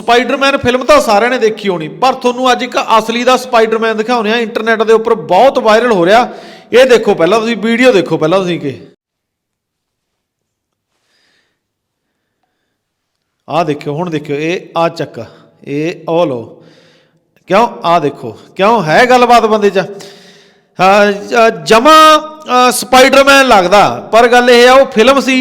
Spider-Man film ਤਾਂ ਸਾਰਿਆਂ ਨੇ ਦੇਖੀ ਹੋਣੀ, ਪਰ ਤੁਹਾਨੂੰ ਅੱਜ ਇੱਕ ਅਸਲੀ ਦਾ ਸਪਾਈਡਰਮੈਨ ਦਿਖਾਉਣੇ ਆ ਇੰਟਰਨੈਟ ਦੇ ਉੱਪਰ ਬਹੁਤ ਵਾਇਰਲ ਹੋ ਰਿਹਾ। ਇਹ ਦੇਖੋ ਪਹਿਲਾਂ ਤੁਸੀਂ ਵੀਡੀਓ ਦੇਖੋ ਪਹਿਲਾਂ ਤੁਸੀਂ ਕਿ। ਆਹ ਦੇਖਿਓ, ਹੁਣ ਦੇਖਿਓ, ਇਹ ਆ ਚੱਕ, ਇਹ ਉਹ ਲੋ ਕਿਉਂ? ਆ ਦੇਖੋ, ਕਿਉਂ? ਹੈ ਗੱਲਬਾਤ ਬੰਦੇ 'ਚ। ਜਮਾ ਸਪਾਈਡਰਮੈਨ ਲੱਗਦਾ, ਪਰ ਗੱਲ ਇਹ ਆ, ਉਹ ਫਿਲਮ ਸੀ,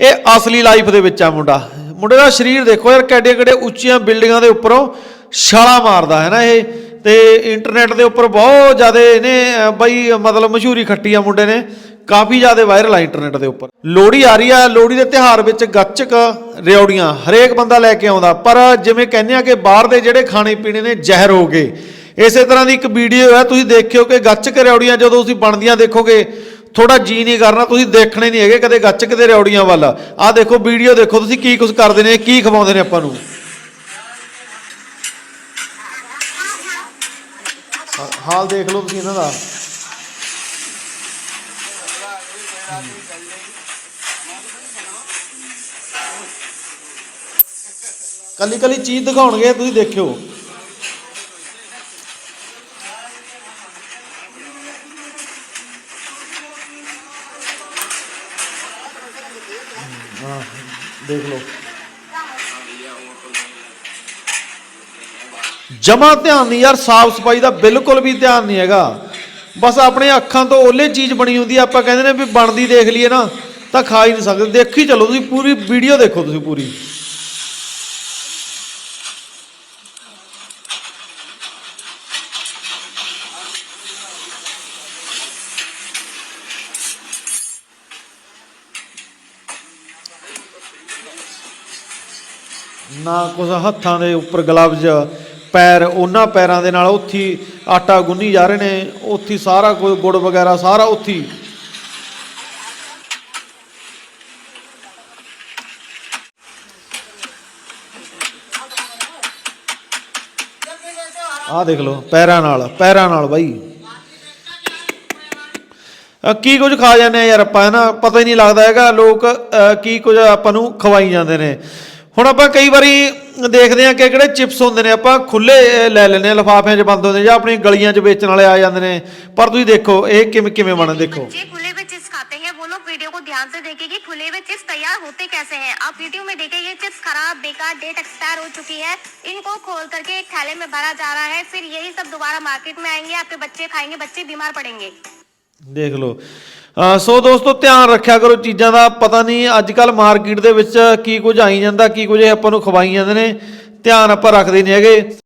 ਇਹ ਅਸਲੀ ਲਾਈਫ ਦੇ ਵਿੱਚ ਆ ਮੁੰਡਾ। ਮੁੰਡੇ ਦਾ ਸਰੀਰ ਦੇਖੋ ਯਾਰ ਕਿੱਡੇ ਕਿੱਡੇ ਉੱਚੀਆਂ ਬਿਲਡਿੰਗਾਂ ਦੇ ਉੱਪਰੋਂ ਛਾਲਾ ਮਾਰਦਾ ਹੈ ਨਾ ਇਹ। ਤੇ ਇੰਟਰਨੈਟ ਦੇ ਉੱਪਰ ਬਹੁਤ ਜ਼ਿਆਦਾ ਇਹਨੇ ਬਈ, ਮਤਲਬ ਮਸ਼ਹੂਰੀ ਖੱਟੀ ਆ ਮੁੰਡੇ ਨੇ। ਕਾਫੀ ਜ਼ਿਆਦਾ ਵਾਇਰਲ ਆ ਇੰਟਰਨੈਟ ਦੇ ਉੱਪਰ। ਲੋਹੜੀ ਆ ਰਹੀ ਆ, ਲੋਹੜੀ ਦੇ ਤਿਹਾਰ ਵਿੱਚ ਗੱਚਕ ਰਿਉੜੀਆਂ ਹਰੇਕ ਬੰਦਾ ਲੈ ਕੇ ਆਉਂਦਾ। ਪਰ ਜਿਵੇਂ ਕਹਿੰਦੇ ਆ ਕਿ ਬਾਹਰ ਦੇ ਜਿਹੜੇ ਖਾਣੇ ਪੀਣੇ ਨੇ ਜ਼ਹਿਰ ਹੋ ਗਏ। ਇਸੇ ਤਰ੍ਹਾਂ ਦੀ ਇੱਕ ਵੀਡੀਓ ਹੈ, ਤੁਸੀਂ ਦੇਖਿਓ ਕਿ ਗੱਚਕ ਰਿਉੜੀਆਂ ਜਦੋਂ ਤੁਸੀਂ ਬਣਦੀਆਂ ਦੇਖੋਗੇ ਥੋੜਾ ਜੀ ਨਹੀਂ ਕਰਨਾ, ਤੁਸੀਂ ਦੇਖਣੇ ਨਹੀਂ ਹੈਗੇ ਕਦੇ ਗੱਚ ਦੇ ਰਿਉੜੀਆਂ ਵੱਲ। ਆਹ ਦੇਖੋ, ਵੀਡੀਓ ਦੇਖੋ, ਤੁਸੀਂ ਕੀ ਕੁਝ ਕਰਦੇ ਨੇ, ਕੀ ਖਵਾਉਂਦੇ ਨੇ ਆਪਾਂ ਨੂੰ? ਹਾਲ ਦੇਖ ਲਓ ਤੁਸੀਂ ਇਹਨਾਂ ਦਾ। ਕੱਲੀ ਕੱਲੀ ਚੀਜ਼ ਦਿਖਾਉਣਗੇ, ਤੁਸੀਂ ਦੇਖਿਓ। ਹਾਂ, ਦੇਖ ਲਓ। ਜਮਾ ਧਿਆਨ ਨਹੀਂ ਯਾਰ, ਸਾਫ਼ ਸਫ਼ਾਈ ਦਾ ਬਿਲਕੁਲ ਵੀ ਧਿਆਨ ਨਹੀਂ ਹੈਗਾ। ਬਸ ਆਪਣੇ ਅੱਖਾਂ ਤੋਂ ਓਲੇ ਚੀਜ਼ ਬਣੀ ਹੁੰਦੀ ਆ, ਆਪਾਂ ਕਹਿੰਦੇ ਨੇ ਵੀ ਬਣਦੀ ਦੇਖ ਲਈਏ ਨਾ, ਤਾਂ ਖਾ ਹੀ ਨਹੀਂ ਸਕਦੇ। ਦੇਖੀ ਚਲੋ ਤੁਸੀਂ ਪੂਰੀ ਵੀਡੀਓ ਦੇਖੋ ਤੁਸੀਂ ਪੂਰੀ। ਨਾ ਕੁਝ ਹੱਥਾਂ ਦੇ ਉੱਪਰ ਗਲਵਜ਼, ਪੈਰ, ਉਹਨਾਂ ਪੈਰਾਂ ਦੇ ਨਾਲ ਉੱਥੀ ਆਟਾ ਗੁੰਨੀ ਜਾ ਰਹੇ ਨੇ, ਉੱਥੀ ਸਾਰਾ ਕੋਈ ਗੁੜ ਵਗੈਰਾ ਸਾਰਾ ਉੱਥੀ। ਆਹ ਦੇਖ ਲਓ, ਪੈਰਾਂ ਨਾਲ ਪੈਰਾਂ ਨਾਲ ਬਾਈ। ਕੀ ਕੁਝ ਖਾ ਜਾਂਦੇ ਆ ਯਾਰ ਆਪਾਂ, ਹੈ ਨਾ? ਪਤਾ ਹੀ ਨਹੀਂ ਲੱਗਦਾ ਹੈਗਾ, ਲੋਕ ਕੀ ਕੁਝ ਆਪਾਂ ਨੂੰ ਖਵਾਈ ਜਾਂਦੇ ਨੇ। ਹੁਣ ਆਪਾਂ ਕਈ ਵਾਰੀ ਦੇਖਦੇ ਆ ਕਿ ਕਿਹੜੇ ਚਿਪਸ ਹੁੰਦੇ ਨੇ ਆਪਾਂ ਖੁੱਲੇ ਲੈ ਲੈਂਦੇ ਆ ਲਿਫਾਫਿਆਂ 'ਚ ਬੰਦ ਹੁੰਦੇ ਜਾਂ ਆਪਣੀ ਗਲੀਆਂ 'ਚ ਵੇਚਣ ਵਾਲੇ ਆ ਜਾਂਦੇ ਨੇ ਪਰ ਤੁਸੀਂ ਦੇਖੋ ਇਹ ਕਿਵੇਂ ਕਿਵੇਂ ਬਣੇ ਦੇਖੋ बच्चे खुले हुए चिप्स खाते हैं वो लोग वीडियो को ध्यान से देखें कि खुले हुए चिप्स तैयार होते कैसे हैं आप वीडियो में देखें ये चिप्स खराब बेकार डेट एक्सपायर हो चुकी है इनको खोल करके एक थैले में भरा जा रहा है फिर यही सब दोबारा मार्केट में आएंगे आपके बच्चे खाएंगे बच्चे बीमार पड़ेंगे ਦੇਖ ਲਓ ਅ, ਸੋ ਦੋਸਤੋ, ਧਿਆਨ ਰੱਖਿਆ ਕਰੋ ਚੀਜ਼ਾਂ ਦਾ। ਪਤਾ ਨਹੀਂ ਅੱਜ ਕੱਲ ਮਾਰਕੀਟ ਦੇ ਵਿੱਚ ਕੀ ਕੁਝ ਆਈ ਜਾਂਦਾ, ਕੀ ਕੁਝ ਇਹ ਆਪਾਂ ਨੂੰ ਖਵਾਈ ਜਾਂਦੇ ਨੇ। ਧਿਆਨ ਆਪਾਂ ਰੱਖਦੇ ਨਹੀਂ ਹੈਗੇ।